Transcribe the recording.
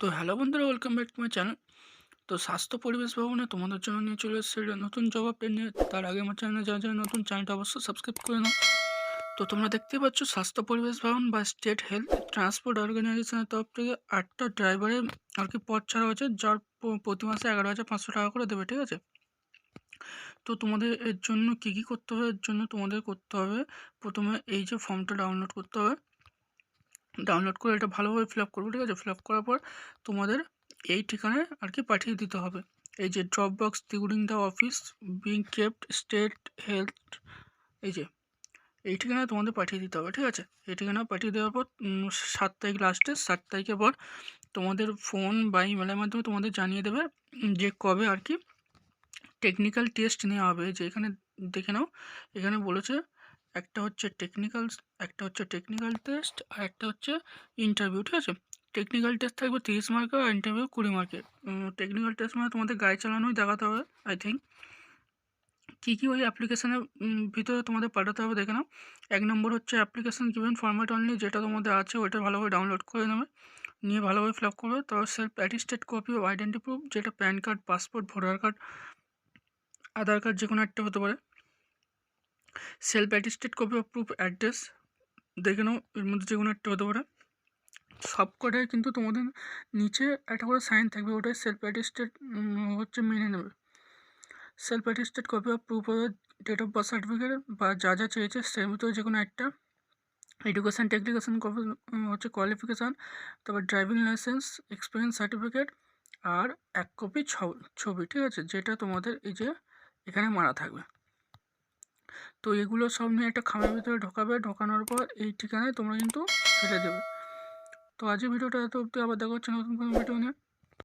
তো হ্যালো বন্ধুরা welcome back to my channel তো স্বাস্থ্য পরিবেশ ভবনে তোমাদের জন্য নিয়ে চলে এসেছে নতুন জব আপডেট নিয়ে। তার আগে আমার চ্যানেলে যা যা নতুন চ্যানেলটা অবশ্যই সাবস্ক্রাইব করে নাও। তো তোমরা দেখতেই পাচ্ছ, স্বাস্থ্য পরিবেশ ভবন বা স্টেট হেলথ ট্রান্সপোর্ট অর্গানাইজেশনের তরফ থেকে আটটা ড্রাইভারের আর কি পথ ছাড়া হয়েছে, যার প্রতি মাসে এগারো হাজার পাঁচশো টাকা করে দেবে, ঠিক আছে? তো তোমাদের এর জন্য কী কী করতে হবে, এর জন্য তোমাদের করতে হবে, প্রথমে এই যে ফর্মটা ডাউনলোড করতে হবে। ডাউনলোড করে এটা ভালোভাবে ফিল আপ করব, ঠিক আছে? ফিল আপ করার পর তোমাদের এই ঠিকানায় আর কি পাঠিয়ে দিতে হবে। এই যে drop box তিগুডিং the office being kept state health এই যে, এই ঠিকানায় তোমাদের পাঠিয়ে দিতে হবে, ঠিক আছে? এই ঠিকানা পাঠিয়ে দেওয়ার পর সাত তারিখ লাস্টে সাত তারিখের পর তোমাদের ফোন বা ইমেলের মাধ্যমে তোমাদের জানিয়ে দেবে যে কবে আর কি টেকনিক্যাল টেস্ট নেওয়া হবে। যে এখানে দেখে নাও, এখানে বলেছে একটা হচ্ছে টেকনিক্যাল একটা হচ্ছে টেকনিক্যাল টেস্ট আর একটা হচ্ছে ইন্টারভিউ ঠিক আছে? টেকনিক্যাল টেস্ট থাকবে তিরিশ মার্কের আর ইন্টারভিউ কুড়ি মার্কের টেকনিক্যাল টেস্ট মানে তোমাদের গাড়ি চালানোই দেখাতে হবে আই থিঙ্ক কী কী ওই অ্যাপ্লিকেশানের ভিতরে তোমাদের পাঠাতে হবে দেখে নাও। এক নম্বর হচ্ছে অ্যাপ্লিকেশান গিভেন ফরম্যাট অনলি যেটা তোমাদের আছে ওইটা ভালোভাবে ডাউনলোড করে নেবে। নিয়ে ভালোভাবে ফিল আপ করবে, তারপর self attested copy of identity proof যেটা PAN card passport voter card Aadhaar card যে কোনো একটা হতে পারে। Self attested copy of proof address দেখে নাও, এর মধ্যে যে কোনো একটা হতে পারে। সব কটাই কিন্তু তোমাদের নিচে একটা করে সাইন থাকবে, ওটাই সেলফ অ্যাটিস্টেড হচ্ছে মেনে নেবে। Self attested copy of proof of date of birth certificate বা যা যা চেয়েছে সের ভিতরে যে কোনো একটা। এডুকেশান টেকনিকেশান হচ্ছে কোয়ালিফিকেশান তারপর ড্রাইভিং লাইসেন্স এক্সপিরিয়েন্স সার্টিফিকেট আর এক কপি ছবি, ঠিক আছে? যেটা তোমাদের এই যে এখানে মারা থাকবে। তো এগুলো সব নিয়ে একটা খামের ভিতরে ঢোকাবে, ঢোকানোর পর এই ঠিকানায় তোমরা কিন্তু ফেলে দেবে। তো আজকের ভিডিওটা এত অবধি, আবার দেখা হচ্ছে নতুন কোনো ভিডিও নিয়ে।